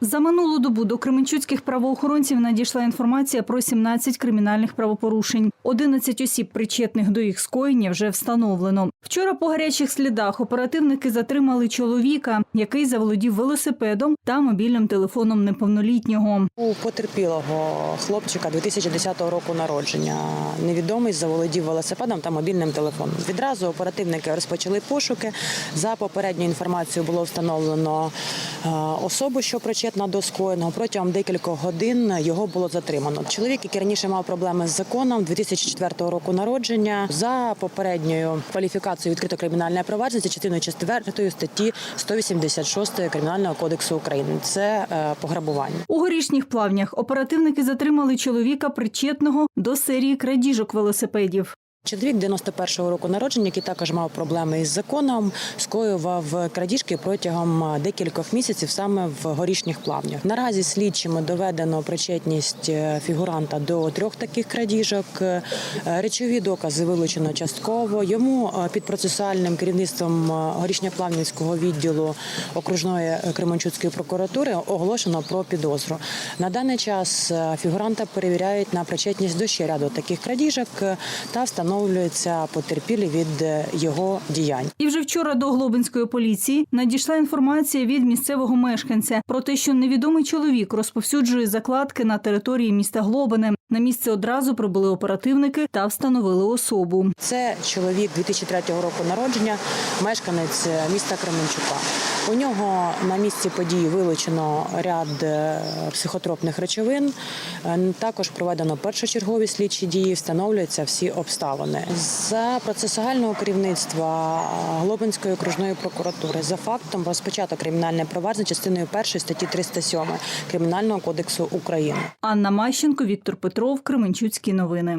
За минулу добу до кременчуцьких правоохоронців надійшла інформація про 17 кримінальних правопорушень. 11 осіб, причетних до їх скоєння, вже встановлено. Вчора по гарячих слідах оперативники затримали чоловіка, який заволодів велосипедом та мобільним телефоном неповнолітнього. У потерпілого хлопчика 2010 року народження невідомий заволодів велосипедом та мобільним телефоном. Відразу оперативники розпочали пошуки. За попередньою інформацією було встановлено особу, що причетна до скоєного. Протягом декількох годин його було затримано. Чоловік, який раніше мав проблеми з законом, 2004 року народження. За попередньою кваліфікацією відкрито кримінальне провадження за частиною 4 статті 186 Кримінального кодексу України. Це е, пограбування. У горішніх плавнях оперативники затримали чоловіка, причетного до серії крадіжок велосипедів. Чоловік 91-го року народження, який також мав проблеми із законом, скоював крадіжки протягом декількох місяців саме в горішніх плавнях. Наразі слідчими доведено причетність е, фігуранта до трьох таких крадіжок. Е, Речові докази вилучено частково. Йому е, під процесуальним керівництвом горішньоплавнівського відділу окружної Кременчуцької прокуратури оголошено про підозру. На даний час фігуранта перевіряють на причетність до ще ряду таких крадіжок та встановлюються потерпілі від е, його діянь. І вже вчора до Глобинської поліції надійшла інформація від місцевого мешканця про те, що невідомий чоловік розповсюджує закладки на території міста Глобине. На місце одразу прибули оперативники та встановили особу. Це чоловік 2003 року народження, мешканець е, міста Кременчука. У нього на місці події вилучено ряд е, психотропних речовин. Е, Також проведено першочергові слідчі дії, встановлюються всі обставини. За процесуального керівництва Глобинської окружної прокуратури за фактом розпочато кримінальне провадження частиною 1 статті 307 Кримінального кодексу України. Анна Мащенко, Віктор Петров, Кременчуцькі новини.